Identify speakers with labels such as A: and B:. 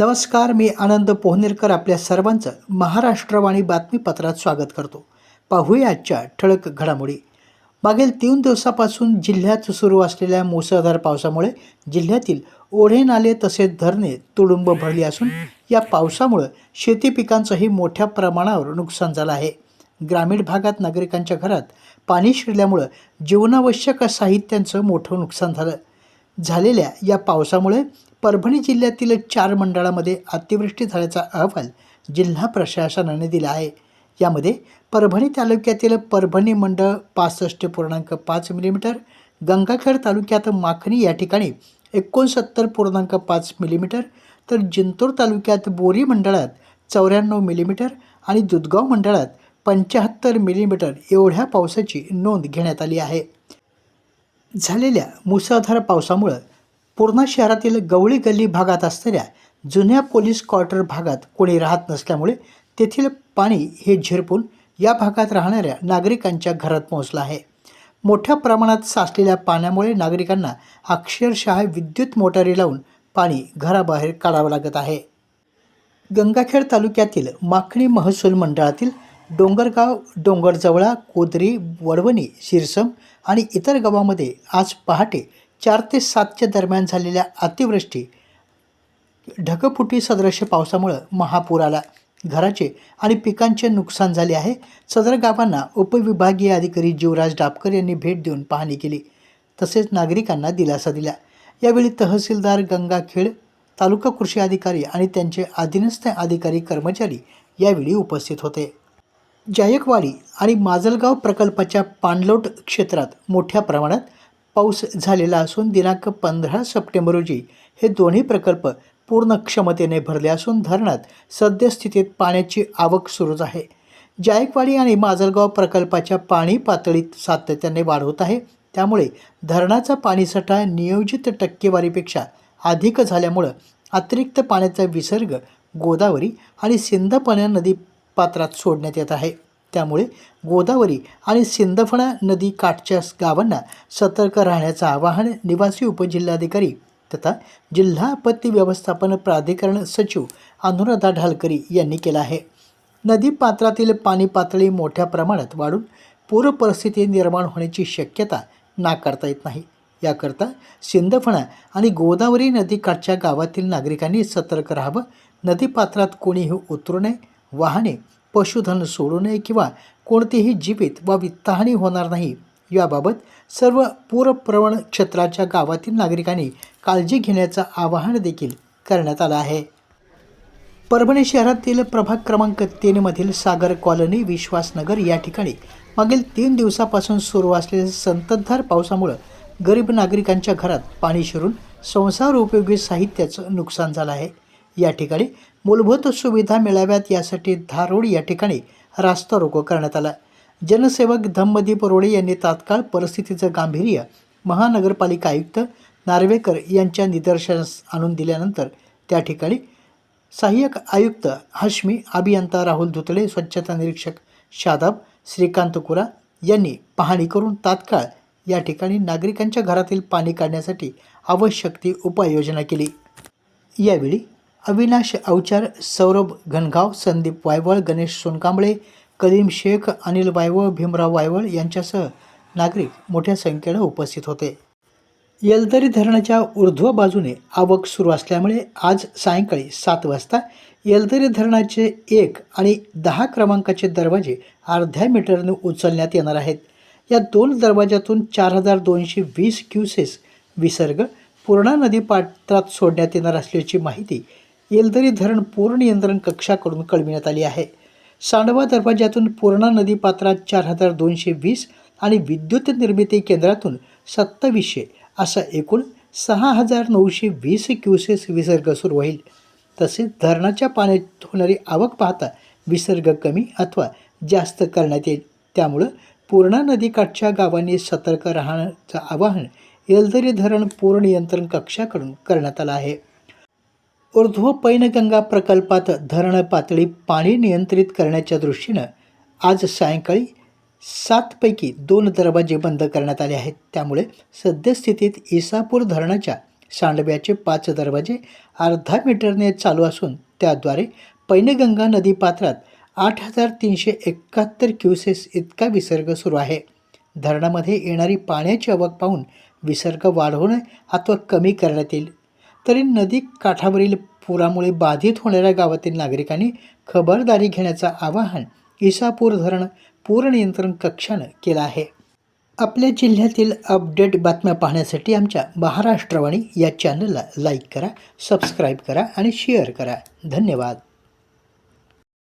A: नमस्कार मी आनंद पोहनेरकर आपल्या सर्वांचं महाराष्ट्रवाणी बातमीपत्रात स्वागत करतो. पाहूया आजच्या ठळक घडामोडी. मागील तीन दिवसापासून जिल्ह्यात सुरू असलेल्या मुसळधार पावसामुळे जिल्ह्यातील ओढे नाले तसेच धरणे तुडुंब भरली असून या पावसामुळे शेती पिकांचंही मोठ्या प्रमाणावर नुकसान झालं आहे. ग्रामीण भागात नागरिकांच्या घरात पाणी शिरल्यामुळं जीवनावश्यक साहित्यांचं मोठं नुकसान झालं. झालेल्या या पावसामुळे परभणी जिल्ह्यातील चार मंडळामध्ये अतिवृष्टी झाल्याचा अहवाल जिल्हा प्रशासनाने दिला आहे. यामध्ये परभणी तालुक्यातील परभणी मंडळ पासष्ट पूर्णांक पाच मिलीमीटर गंगाखेड तालुक्यात माखणी या ठिकाणी एकोणसत्तर पूर्णांक पाच मिलीमीटर तर जिंतूर तालुक्यात बोरी मंडळात चौऱ्याण्णव मिलीमीटर आणि दुधगाव मंडळात पंच्याहत्तर मिलीमीटर एवढ्या पावसाची नोंद घेण्यात आली आहे. झालेल्या मुसळधार पावसामुळं पूर्णा शहरातील गवळी गल्ली भागात असणाऱ्या जुन्या पोलीस क्वार्टर भागात कोणी राहत नसल्यामुळे तेथील पाणी हे झिरपून या भागात राहणाऱ्या नागरिकांच्या घरात पोहोचलं आहे. मोठ्या प्रमाणात साचलेल्या पाण्यामुळे नागरिकांना अक्षरशः विद्युत मोटारी लावून पाणी घराबाहेर काढावं लागत आहे. गंगाखेड तालुक्यातील माखणी महसूल मंडळातील डोंगरगाव डोंगरजवळा कोदरी वडवणी शिरसम आणि इतर गावामध्ये आज पहाटे चार ते सातच्या दरम्यान झालेल्या अतिवृष्टी ढगफुटी सदृश्य पावसामुळं महापूर आला घराचे आणि पिकांचे नुकसान झाले आहे. सदर गावांना उपविभागीय अधिकारी जीवराज डापकर यांनी भेट देऊन पाहणी केली. तसेच नागरिकांना दिलासा दिला. यावेळी तहसीलदार गंगाखेड तालुका कृषी अधिकारी आणि त्यांचे अधीनस्थ अधिकारी कर्मचारी यावेळी उपस्थित होते. जायकवाडी आणि माजलगाव प्रकल्पाच्या पाणलोट क्षेत्रात मोठ्या प्रमाणात पाऊस झालेला असून दिनांक पंधरा सप्टेंबर रोजी हे दोन्ही प्रकल्प पूर्ण क्षमतेने भरले असून धरणात सद्यस्थितीत पाण्याची आवक सुरूच आहे. जायकवाडी आणि माजलगाव प्रकल्पाच्या पाणी पातळीत सातत्याने वाढ होत आहे. त्यामुळे धरणाचा पाणीसाठा नियोजित टक्केवारीपेक्षा अधिक झाल्यामुळं अतिरिक्त पाण्याचा विसर्ग गोदावरी आणि सिंधपण्या नदी पात्रात सोडण्यात येत आहे. त्यामुळे गोदावरी आणि सिंदफणा नदी काठच्या गावांना सतर्क राहण्याचं आवाहन निवासी उपजिल्हाधिकारी तथा जिल्हा आपत्ती व्यवस्थापन प्राधिकरण सचिव अनुराधा ढालकरी यांनी केलं आहे. नदी पात्रातील पाणी पातळी मोठ्या प्रमाणात वाढून पूर परिस्थिती निर्माण होण्याची शक्यता नाकारता येत नाही. याकरता सिंदफणा आणि गोदावरी नदीकाठच्या गावातील नागरिकांनी सतर्क राहावं नदीपात्रात कोणीही उतरू नये वाहने पशुधन सोडू नये किंवा कोणतीही जीवित वा वित्तहानी होणार नाही. याबाबत सर्व पूरप्रवण क्षेत्राच्या गावातील नागरिकांनी काळजी घेण्याचं आवाहन देखील करण्यात आलं आहे. परभणी शहरातील प्रभाग क्रमांक तीनमधील सागर कॉलनी विश्वासनगर या ठिकाणी मागील तीन दिवसापासून सुरू असलेल्या संततधार पावसामुळं गरीब नागरिकांच्या घरात पाणी शिरून संसार उपयोगी साहित्याचं नुकसान झालं आहे. या ठिकाणी मूलभूत सुविधा मिळाव्यात यासाठी धारोड या ठिकाणी रास्ता रोको करण्यात आला. जनसेवक धम्मदीप रोडे यांनी तात्काळ परिस्थितीचं गांभीर्य महानगरपालिका आयुक्त नार्वेकर यांच्या निदर्शनास आणून दिल्यानंतर त्या ठिकाणी सहाय्यक आयुक्त हश्मी अभियंता राहुल धुतळे स्वच्छता निरीक्षक शादाब श्रीकांत कुरा यांनी पाहणी करून तात्काळ या ठिकाणी नागरिकांच्या घरातील पाणी काढण्यासाठी आवश्यक ती उपाययोजना केली. यावेळी अविनाश अवचार सौरभ घनगाव संदीप वायवळ गणेश सोनकांबळे कलीम शेख अनिल वायवळ भीमराव वायवळ यांच्यासह नागरिक मोठ्या संख्येनं उपस्थित होते. येलदरी धरणाच्या ऊर्ध्व बाजूने आवक सुरू असल्यामुळे आज सायंकाळी सात वाजता येलदरी धरणाचे एक आणि दहा क्रमांकाचे दरवाजे अर्ध्या मीटरने उचलण्यात येणार आहेत. या दोन दरवाजातून चार हजार दोनशे वीस क्युसेस विसर्ग पूर्णा नदी पात्रात सोडण्यात येणार असल्याची माहिती येलदरी धरण पूर्ण नियंत्रण कक्षाकडून कळविण्यात आली आहे. सांडवा दरवाज्यातून पूर्णा नदी पात्रात चार हजार दोनशे वीस आणि विद्युत निर्मिती केंद्रातून सत्तावीसशे असा एकूण सहा हजार नऊशे वीस क्युसेस विसर्ग सुरू होईल. तसेच धरणाच्या पाण्यात होणारी आवक पाहता विसर्ग कमी अथवा जास्त करण्यात येईल. त्यामुळं पूर्णा नदीकाठच्या गावांनी सतर्क राहण्याचं आवाहन येलदरी धरण पूर्ण नियंत्रण कक्षाकडून करण्यात आलं आहे. ऊर्ध्व पैनगंगा प्रकल्पात धरण पातळी पाणी नियंत्रित करण्याच्या दृष्टीनं आज सायंकाळी सातपैकी दोन दरवाजे बंद करण्यात आले आहेत. त्यामुळे सद्यस्थितीत इसापूर धरणाच्या सांडव्याचे पाच दरवाजे अर्धा मीटरने चालू असून त्याद्वारे पैनगंगा नदी पात्रात आठ हजार तीनशे एकाहत्तर क्युसेस इतका विसर्ग सुरू आहे. धरणामध्ये येणारी पाण्याची आवक पाहून विसर्ग वाढवणं अथवा कमी करण्यात येईल. तरी नदी काठावरील पुरामुळे बाधित होणाऱ्या गावातील नागरिकांनी खबरदारी घेण्याचं आवाहन इसापूर धरण पूर नियंत्रण कक्षानं केलं आहे. आपल्या जिल्ह्यातील अपडेट बातम्या पाहण्यासाठी आमच्या महाराष्ट्रवाणी या चॅनलला लाईक करा सबस्क्राईब करा आणि शेअर करा. धन्यवाद.